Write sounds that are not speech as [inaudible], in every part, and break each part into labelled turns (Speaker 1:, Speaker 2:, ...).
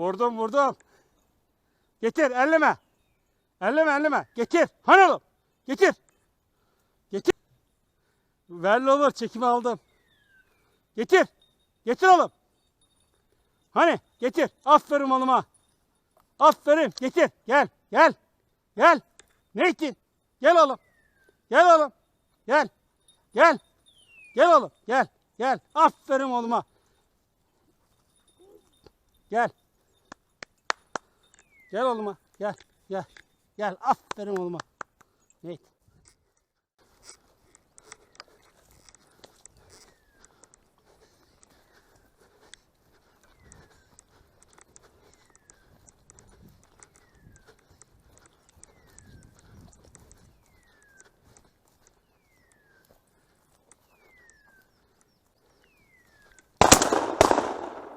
Speaker 1: Vurdum vurdum. Getir elleme. Elleme elleme. Getir. Hani oğlum. Getir. Getir. Verli olur çekimi aldım. Getir. Getir oğlum. Hani getir. Aferin oğluma. Aferin. Getir. Gel. Gel. Gel. Ne ettin? Gel oğlum. Gel oğlum. Gel. Gel. Gel oğlum. Gel. Gel. Aferin oğluma. Gel. Gel oğluma. Gel. Gel. Gel. Aferin oğluma. Ne ettin?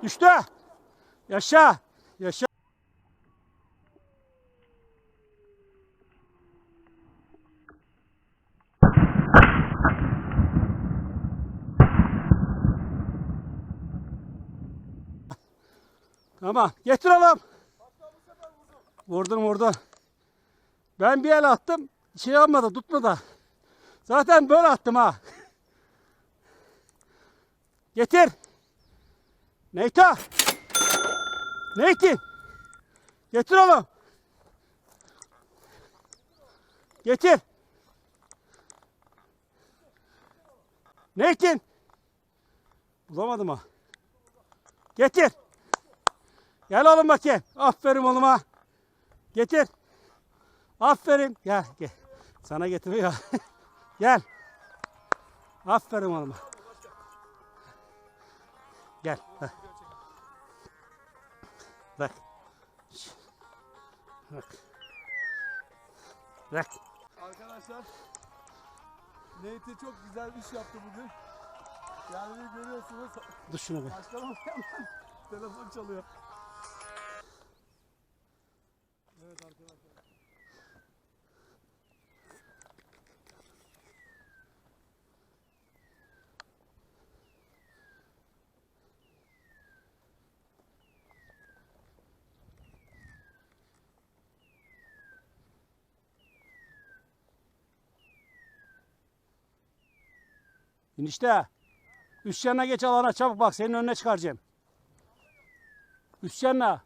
Speaker 1: Düştü. Yaşa. Yaşa. Tamam. Getir oğlum. Vurdun vurdun. Ben bir el attım. Şey yapmadı tutmadı. Zaten böyle attım ha. Getir. Neyta. Neytin. Getir oğlum. Getir. Neytin. Bulamadım ha. Getir. Gel oğlum bakayım. Aferin oğluma. Getir. Aferin. Gel gel. Sana getiriyor. [laughs] gel. Aferin oğluma. Gel. Bak. Bak. Bak. Bak.
Speaker 2: Arkadaşlar Nate çok güzel iş yaptı bugün. Yani görüyorsunuz
Speaker 1: Dur şunu bir.
Speaker 2: hemen [laughs] telefon çalıyor. Evet arkadaşlar.
Speaker 1: Enişte. Üst yanına geç alana çabuk bak senin önüne çıkaracağım. Üst yanına.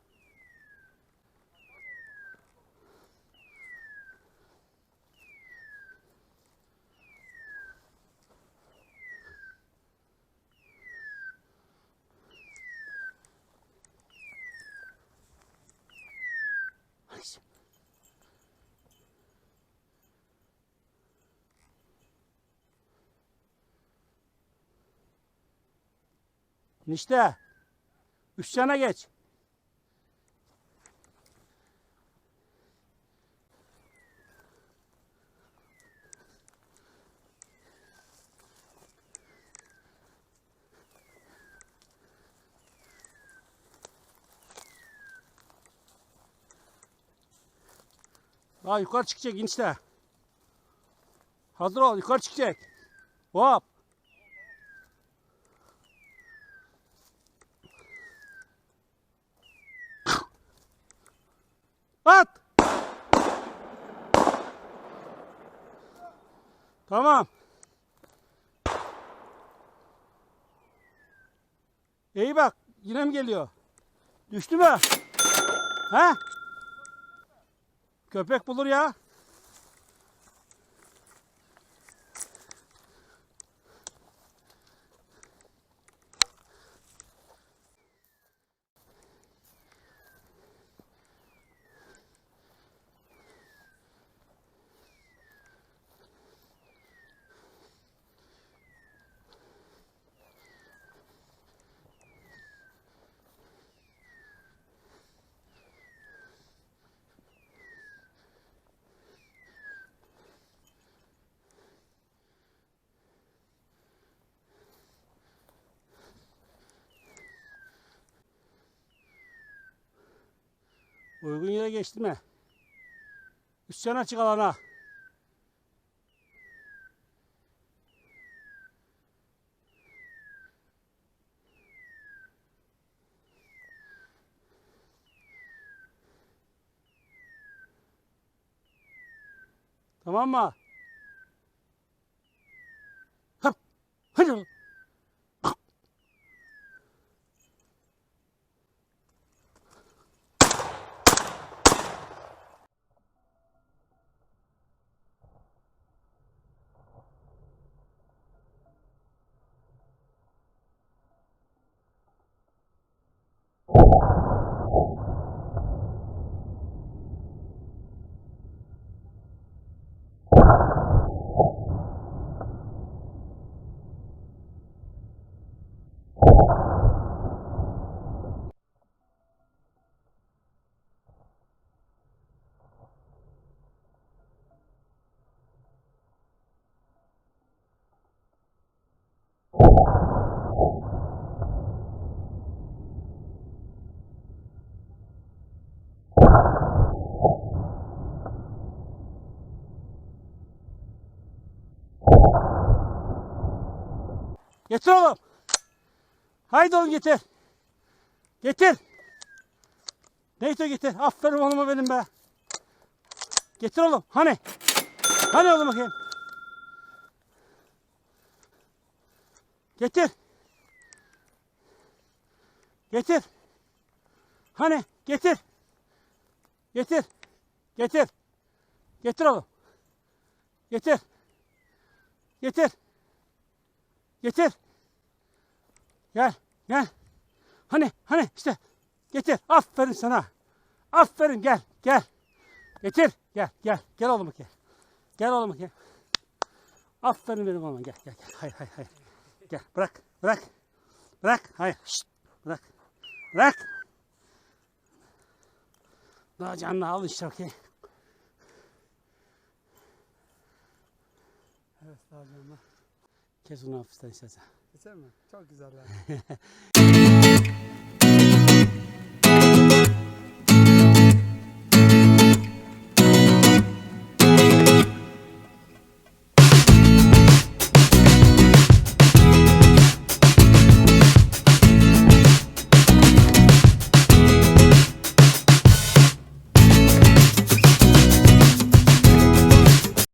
Speaker 1: Enişte. Üst yana geç. Daha yukarı çıkacak enişte. Hazır ol yukarı çıkacak. Hop. Tamam. İyi bak. Yine mi geliyor? Düştü mü? He? Köpek bulur ya. Uygun yere geçtim he. Üstten açık alana. Tamam mı? you. Getir oğlum. Haydi oğlum getir. Getir. Neyse getir. Aferin oğluma benim be. Getir oğlum. Hani? Hani oğlum bakayım. Getir. Getir. Hani? Getir. Getir. Getir. Getir oğlum. Getir. Getir. Getir. Gel, gel. Hani, hani işte. Getir. Aferin sana. Aferin gel, gel. Getir. Gel, gel. Gel oğlum gel. Gel oğlum gel. Aferin benim oğluma gel, gel, gel. Hayır, hayır, hayır. Gel, bırak, bırak. Bırak, hayır. Şşt, bırak. Bırak. Daha canlı al işte bakayım.
Speaker 2: Evet daha canlı.
Speaker 1: Kes onu hafiften istersen.
Speaker 2: Keser mi? Çok güzel yani. [laughs]